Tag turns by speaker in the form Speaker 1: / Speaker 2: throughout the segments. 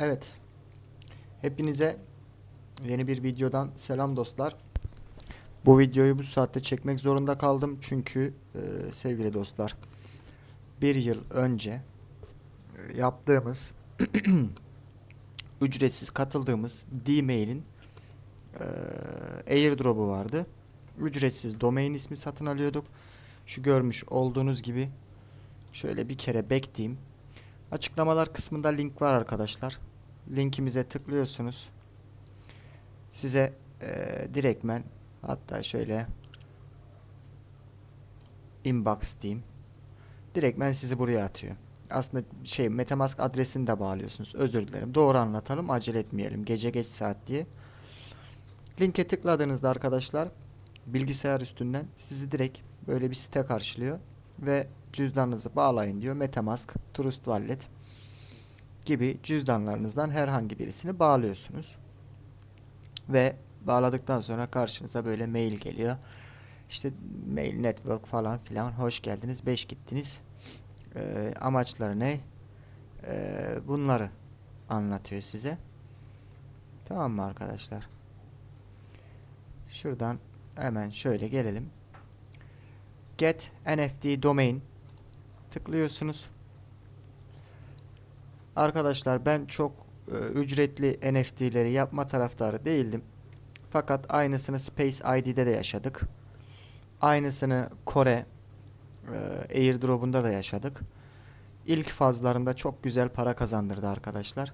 Speaker 1: Evet. Hepinize yeni bir videodan selam dostlar. Bu videoyu bu saatte çekmek zorunda kaldım çünkü e, sevgili dostlar bir yıl önce e, yaptığımız ücretsiz katıldığımız D-Mail'in e, airdrop'u vardı. Ücretsiz domain ismi satın alıyorduk. Şu görmüş olduğunuz gibi şöyle bir kere bekleyeyim. Açıklamalar kısmında link var arkadaşlar. Linkimize tıklıyorsunuz. Size e, direktmen hatta şöyle inbox diyeyim. Direktmen sizi buraya atıyor. Aslında şey Metamask adresini de bağlıyorsunuz. Özür dilerim. Doğru anlatalım. Acele etmeyelim. Gece geç saat diye. Linke tıkladığınızda arkadaşlar bilgisayar üstünden sizi direkt böyle bir site karşılıyor ve cüzdanınızı bağlayın diyor. Metamask, Trust Wallet gibi cüzdanlarınızdan herhangi birisini bağlıyorsunuz. Ve bağladıktan sonra karşınıza böyle mail geliyor. İşte mail network falan filan hoş geldiniz 5 gittiniz. Ee, amaçları ne? Ee, bunları anlatıyor size. Tamam mı arkadaşlar? Şuradan hemen şöyle gelelim. Get NFT domain tıklıyorsunuz. Arkadaşlar ben çok e, ücretli NFT'leri yapma taraftarı değildim. Fakat aynısını Space ID'de de yaşadık. Aynısını Kore e, airdrop'unda da yaşadık. İlk fazlarında çok güzel para kazandırdı arkadaşlar.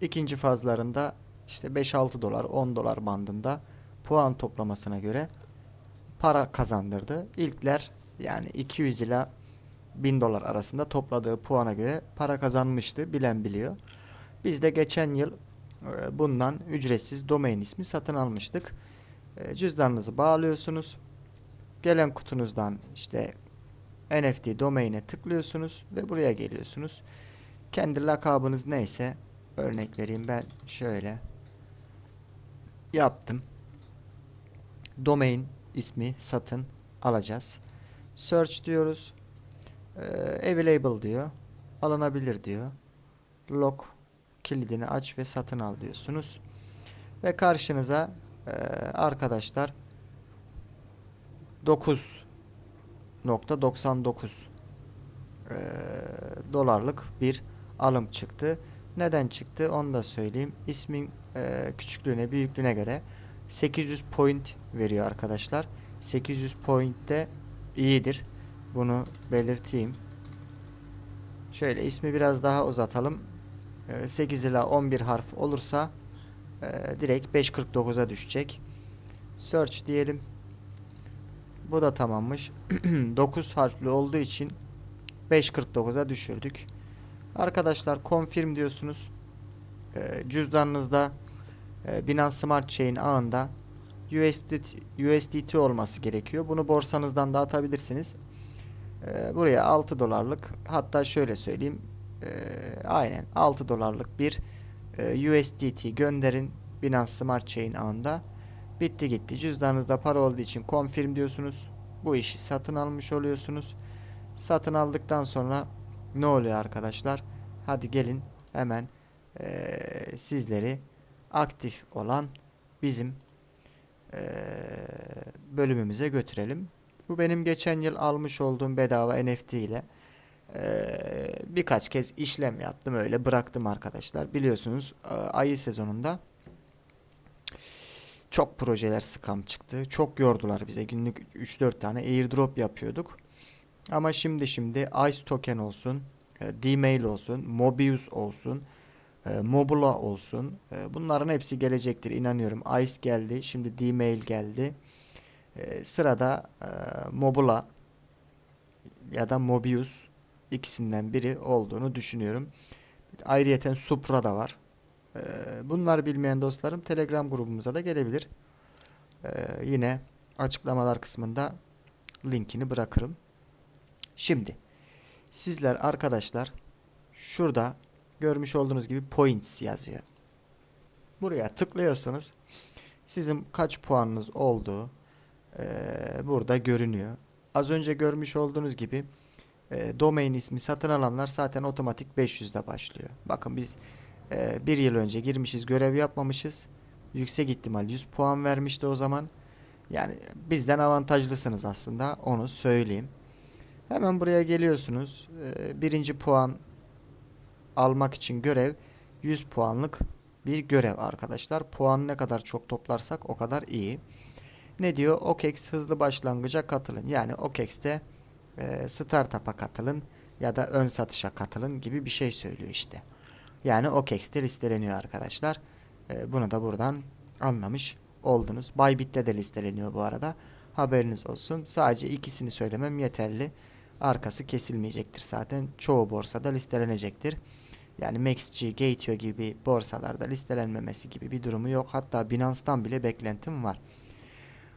Speaker 1: İkinci fazlarında işte 5-6 dolar 10 dolar bandında puan toplamasına göre para kazandırdı. İlkler yani 200 ila 1000 dolar arasında topladığı puana göre para kazanmıştı. Bilen biliyor. Biz de geçen yıl e, bundan ücretsiz domain ismi satın almıştık. E, Cüzdanınızı bağlıyorsunuz. Gelen kutunuzdan işte NFT domain'e tıklıyorsunuz ve buraya geliyorsunuz. Kendi lakabınız neyse örnek vereyim ben şöyle yaptım. Domain ismi satın alacağız. Search diyoruz. Ee, available diyor. Alınabilir diyor. Lock kilidini aç ve satın al diyorsunuz. Ve karşınıza e, arkadaşlar 9.99 e, dolarlık bir alım çıktı. Neden çıktı onu da söyleyeyim. İsmin e, küçüklüğüne büyüklüğüne göre 800 point veriyor arkadaşlar. 800 point de iyidir. Bunu belirteyim. Şöyle ismi biraz daha uzatalım. E, 8 ila 11 harf olursa e, direkt 5.49'a düşecek. Search diyelim. Bu da tamammış. 9 harfli olduğu için 5.49'a düşürdük. Arkadaşlar confirm diyorsunuz. E, cüzdanınızda e, Binance Smart Chain ağında USDT, USDT olması gerekiyor. Bunu borsanızdan da atabilirsiniz. E, buraya 6 dolarlık hatta şöyle söyleyeyim. E, aynen 6 dolarlık bir e, USDT gönderin Binance Smart Chain ağında. Bitti gitti. Cüzdanınızda para olduğu için confirm diyorsunuz. Bu işi satın almış oluyorsunuz. Satın aldıktan sonra ne oluyor arkadaşlar? Hadi gelin hemen eee, sizleri aktif olan bizim eee, bölümümüze götürelim. Bu benim geçen yıl almış olduğum bedava NFT ile birkaç kez işlem yaptım öyle bıraktım arkadaşlar. Biliyorsunuz ayı sezonunda çok projeler scam çıktı. Çok yordular bize. Günlük 3-4 tane airdrop yapıyorduk. Ama şimdi şimdi Ice Token olsun, D-Mail olsun, Mobius olsun, Mobula olsun. Bunların hepsi gelecektir inanıyorum. Ice geldi, şimdi D-Mail geldi. E, Sırada e, Mobula ya da Mobius ikisinden biri olduğunu düşünüyorum. Ayrıyeten Supra da var. E, Bunları bilmeyen dostlarım Telegram grubumuza da gelebilir. E, Yine açıklamalar kısmında linkini bırakırım. Şimdi sizler arkadaşlar şurada görmüş olduğunuz gibi points yazıyor. Buraya tıklıyorsunuz. Sizin kaç puanınız olduğu eee, burada görünüyor. Az önce görmüş olduğunuz gibi eee domain ismi satın alanlar zaten otomatik 500'de başlıyor. Bakın biz Ee, bir yıl önce girmişiz görev yapmamışız. Yüksek ihtimal 100 puan vermişti o zaman. Yani bizden avantajlısınız aslında onu söyleyeyim. Hemen buraya geliyorsunuz. Ee, birinci puan almak için görev 100 puanlık bir görev arkadaşlar. Puan ne kadar çok toplarsak o kadar iyi. Ne diyor? OKEX hızlı başlangıca katılın. Yani OKEX'te e, startup'a katılın ya da ön satışa katılın gibi bir şey söylüyor işte. Yani OKEX'te listeleniyor arkadaşlar. E, bunu da buradan anlamış oldunuz. Bybit'te de listeleniyor bu arada. Haberiniz olsun. Sadece ikisini söylemem yeterli. Arkası kesilmeyecektir zaten. Çoğu borsada listelenecektir. Yani MaxG, Gateo gibi borsalarda listelenmemesi gibi bir durumu yok. Hatta Binance'tan bile beklentim var.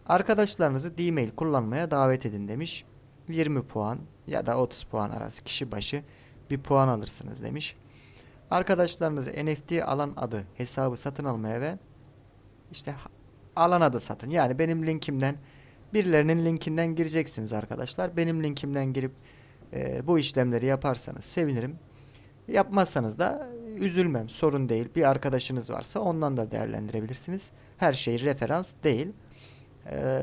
Speaker 1: Arkadaşlarınızı D-mail kullanmaya davet edin demiş. 20 puan ya da 30 puan arası kişi başı bir puan alırsınız demiş. Arkadaşlarınızı NFT alan adı hesabı satın almaya ve işte alan adı satın. Yani benim linkimden birilerinin linkinden gireceksiniz arkadaşlar. Benim linkimden girip e, bu işlemleri yaparsanız sevinirim. Yapmazsanız da üzülmem sorun değil. Bir arkadaşınız varsa ondan da değerlendirebilirsiniz. Her şey referans değil. Ee,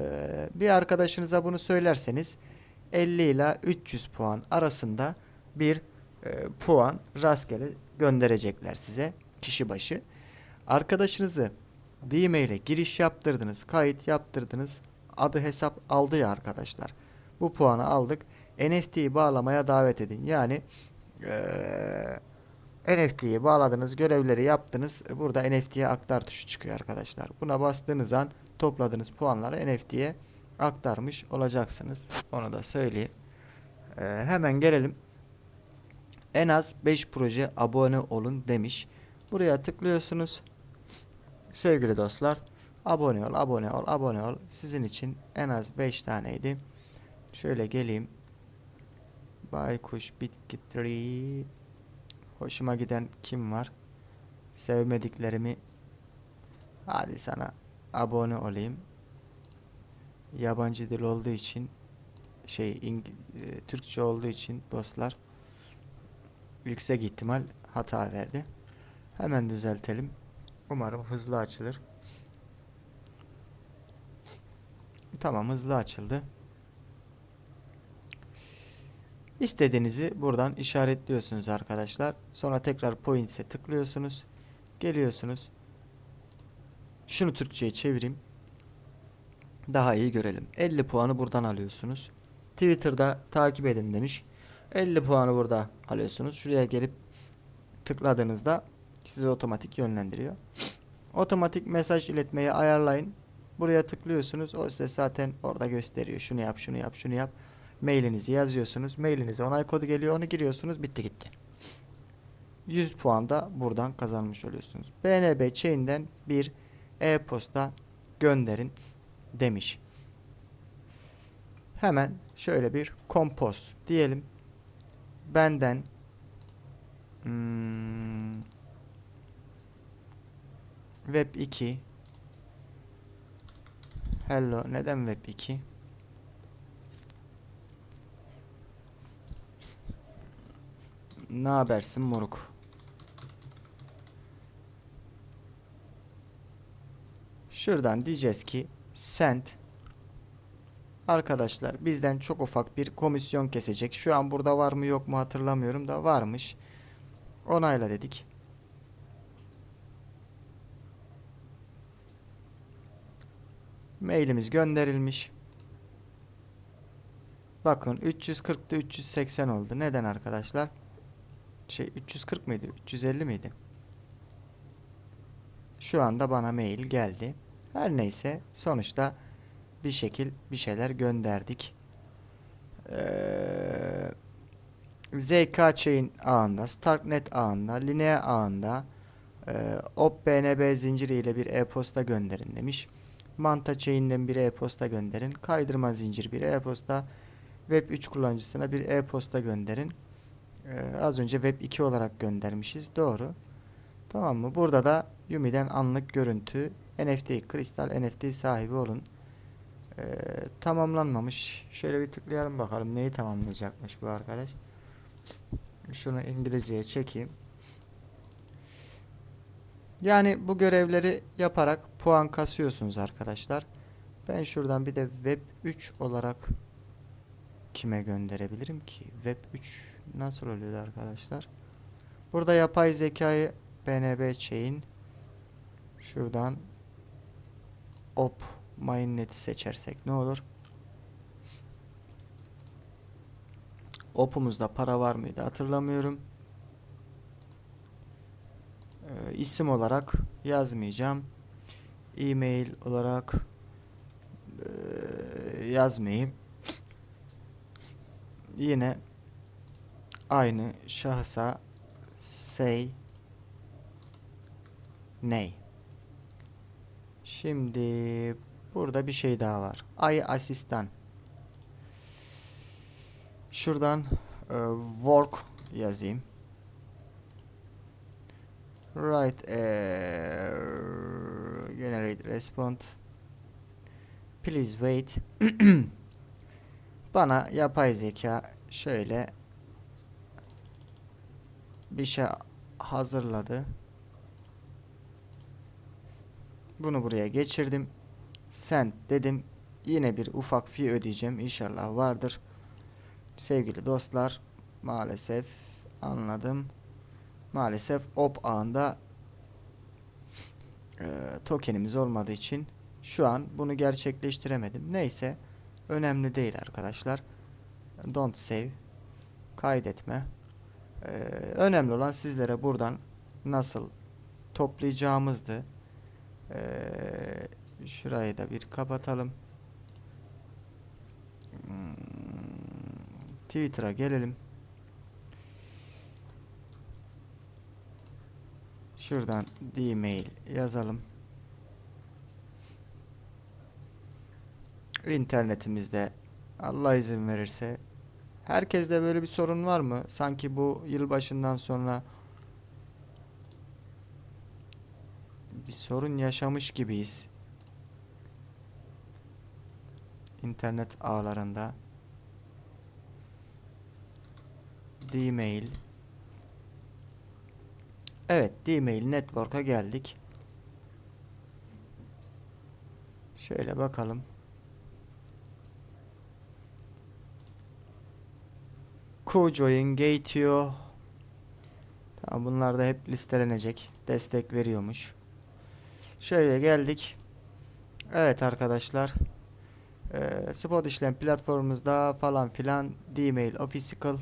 Speaker 1: bir arkadaşınıza bunu söylerseniz 50 ile 300 puan arasında bir e, puan rastgele gönderecekler size kişi başı. Arkadaşınızı D-mail'e giriş yaptırdınız, kayıt yaptırdınız, adı hesap aldı ya arkadaşlar. Bu puanı aldık. NFT'yi bağlamaya davet edin. Yani eee NFT'yi bağladınız, görevleri yaptınız. Burada NFT'ye aktar tuşu çıkıyor arkadaşlar. Buna bastığınız an topladığınız puanları NFT'ye aktarmış olacaksınız. Onu da söyleyeyim. Ee, hemen gelelim. En az 5 proje abone olun demiş. Buraya tıklıyorsunuz. Sevgili dostlar, abone ol, abone ol, abone ol. Sizin için en az 5 taneydi. Şöyle geleyim. Baykuş bitki tree. Hoşuma giden kim var? Sevmediklerimi hadi sana abone olayım. Yabancı dil olduğu için şey İng- e, Türkçe olduğu için dostlar yüksek ihtimal hata verdi. Hemen düzeltelim. Umarım hızlı açılır. Tamam hızlı açıldı. İstediğinizi buradan işaretliyorsunuz arkadaşlar. Sonra tekrar Points'e tıklıyorsunuz. Geliyorsunuz. Şunu Türkçe'ye çevireyim. Daha iyi görelim. 50 puanı buradan alıyorsunuz. Twitter'da takip edin demiş. 50 puanı burada alıyorsunuz. Şuraya gelip tıkladığınızda sizi otomatik yönlendiriyor. Otomatik mesaj iletmeyi ayarlayın. Buraya tıklıyorsunuz. O size zaten orada gösteriyor. Şunu yap, şunu yap, şunu yap. Mailinizi yazıyorsunuz. Mailinize onay kodu geliyor. Onu giriyorsunuz. Bitti gitti. 100 puan da buradan kazanmış oluyorsunuz. BNB Chain'den bir e-posta gönderin demiş. Hemen şöyle bir kompoz diyelim. Benden hmm, Web 2 Hello neden Web 2? Ne habersin moruk? Şuradan diyeceğiz ki send Arkadaşlar bizden çok ufak bir komisyon kesecek. Şu an burada var mı yok mu hatırlamıyorum da varmış. Onayla dedik. Mailimiz gönderilmiş. Bakın 340'da 380 oldu. Neden arkadaşlar? Şey 340 mıydı? 350 miydi? Şu anda bana mail geldi. Her neyse sonuçta bir şekil bir şeyler gönderdik. Ee, ZK Chain ağında, Starknet ağında, Linea ağında e, OpBNB zinciriyle bir e-posta gönderin demiş. Manta Chain'den bir e-posta gönderin. Kaydırma zincir bir e-posta. Web 3 kullanıcısına bir e-posta gönderin. Ee, az önce Web 2 olarak göndermişiz. Doğru. Tamam mı? Burada da Yumi'den anlık görüntü NFT, kristal NFT sahibi olun. Ee, tamamlanmamış. Şöyle bir tıklayalım bakalım neyi tamamlayacakmış bu arkadaş. Şunu İngilizceye çekeyim. Yani bu görevleri yaparak puan kasıyorsunuz arkadaşlar. Ben şuradan bir de Web 3 olarak kime gönderebilirim ki? Web 3 nasıl oluyor arkadaşlar? Burada yapay zekayı BNB chain şuradan op mainnet'i seçersek ne olur? Op'umuzda para var mıydı hatırlamıyorum. Ee, isim olarak yazmayacağım. E-mail olarak eee, yazmayayım. Yine aynı şahısa say ney. Şimdi burada bir şey daha var. Ay asistan. Şuradan e, work yazayım. Write a generate respond. Please wait. Bana yapay zeka şöyle bir şey hazırladı. Bunu buraya geçirdim. Send dedim. Yine bir ufak fee ödeyeceğim. İnşallah vardır. Sevgili dostlar, maalesef anladım. Maalesef op ağında e, tokenimiz olmadığı için şu an bunu gerçekleştiremedim. Neyse, önemli değil arkadaşlar. Don't save. Kaydetme. E, önemli olan sizlere buradan nasıl toplayacağımızdı. E, şurayı da bir kapatalım. Hmm, Twitter'a gelelim. Şuradan d-mail yazalım. İnternetimizde Allah izin verirse herkeste böyle bir sorun var mı? Sanki bu yılbaşından sonra bir sorun yaşamış gibiyiz. İnternet ağlarında. D-mail. Evet, D-mail network'a geldik. Şöyle bakalım. CoJoin, Gateo. Tamam bunlar da hep listelenecek. Destek veriyormuş. Şöyle geldik. Evet arkadaşlar. Ee, spot işlem platformumuzda falan filan D-mail official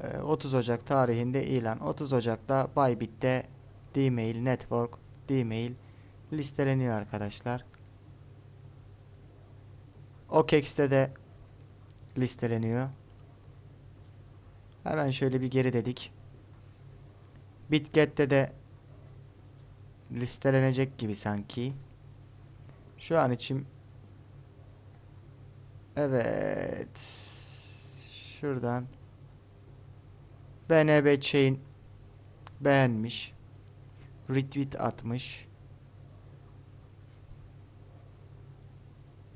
Speaker 1: ee, 30 Ocak tarihinde ilan. 30 Ocak'ta Bybit'te D-mail network D-mail listeleniyor arkadaşlar. OKEX'te de listeleniyor. Hemen şöyle bir geri dedik. Bitget'te de listelenecek gibi sanki. Şu an için Evet. Şuradan BNB Chain beğenmiş. Retweet atmış.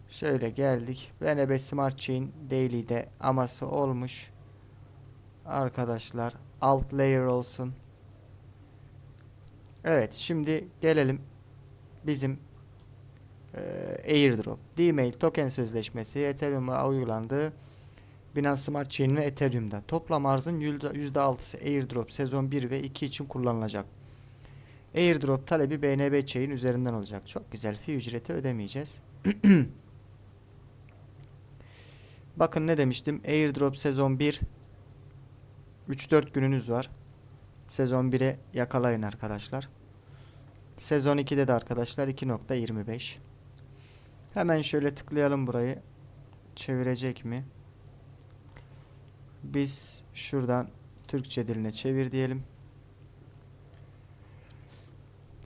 Speaker 1: Şöyle geldik. BNB Smart Chain Daily'de aması olmuş. Arkadaşlar alt layer olsun. Evet şimdi gelelim bizim e, airdrop. D-mail token sözleşmesi Ethereum'a uygulandı. Binance Smart Chain ve Ethereum'da. Toplam arzın %6'sı airdrop sezon 1 ve 2 için kullanılacak. Airdrop talebi BNB Chain üzerinden olacak. Çok güzel. Fee ücreti ödemeyeceğiz. Bakın ne demiştim? Airdrop sezon 1 3-4 gününüz var. Sezon 1'e yakalayın arkadaşlar. Sezon 2'de de arkadaşlar 2.25. Hemen şöyle tıklayalım burayı. Çevirecek mi? Biz şuradan Türkçe diline çevir diyelim.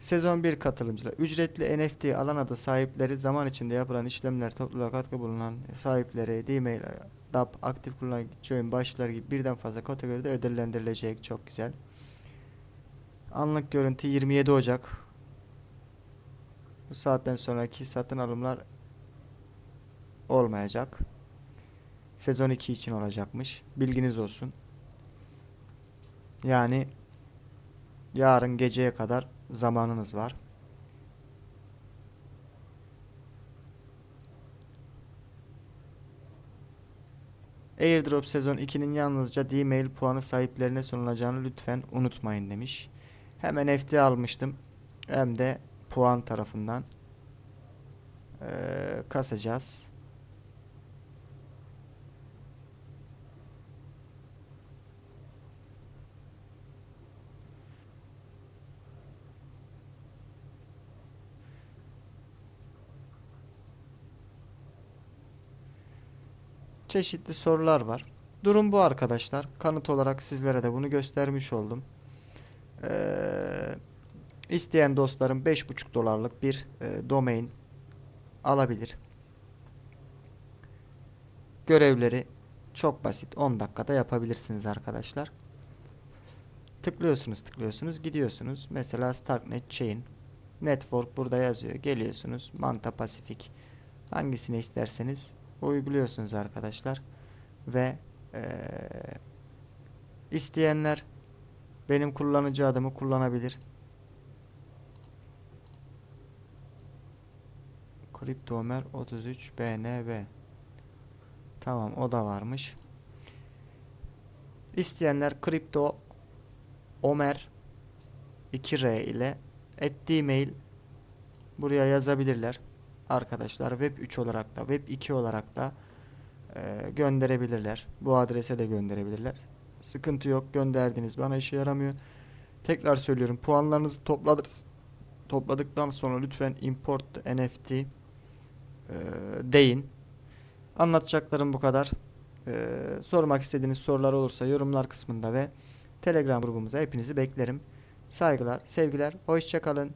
Speaker 1: Sezon 1 katılımcılar. Ücretli NFT alan adı sahipleri zaman içinde yapılan işlemler topluluğa katkı bulunan sahipleri D-mail, DAP, aktif kullanıcı, join, başlar gibi birden fazla kategoride ödüllendirilecek. Çok güzel. Anlık görüntü 27 Ocak. Bu saatten sonraki satın alımlar olmayacak. Sezon 2 için olacakmış. Bilginiz olsun. Yani yarın geceye kadar zamanınız var. Airdrop sezon 2'nin yalnızca D-Mail puanı sahiplerine sunulacağını lütfen unutmayın demiş. Hemen FT almıştım. Hem de puan tarafından eee, kasacağız. Çeşitli sorular var. Durum bu arkadaşlar. Kanıt olarak sizlere de bunu göstermiş oldum. Ee, isteyen dostlarım 5,5 dolarlık bir e, domain alabilir. Görevleri çok basit. 10 dakikada yapabilirsiniz arkadaşlar. Tıklıyorsunuz tıklıyorsunuz gidiyorsunuz. Mesela Starknet Chain Network burada yazıyor. Geliyorsunuz. Manta Pacific hangisini isterseniz uyguluyorsunuz arkadaşlar. Ve eee, isteyenler benim kullanıcı adımı kullanabilir. Kriptomer 33 BNB. Tamam o da varmış. İsteyenler kripto Omer 2R ile @gmail buraya yazabilirler arkadaşlar. Web 3 olarak da Web 2 olarak da e, gönderebilirler. Bu adrese de gönderebilirler. Sıkıntı yok. Gönderdiniz. Bana işe yaramıyor. Tekrar söylüyorum. Puanlarınızı topladık. Topladıktan sonra lütfen import NFT e, deyin. Anlatacaklarım bu kadar. E, sormak istediğiniz sorular olursa yorumlar kısmında ve Telegram grubumuza hepinizi beklerim. Saygılar, sevgiler, hoşçakalın.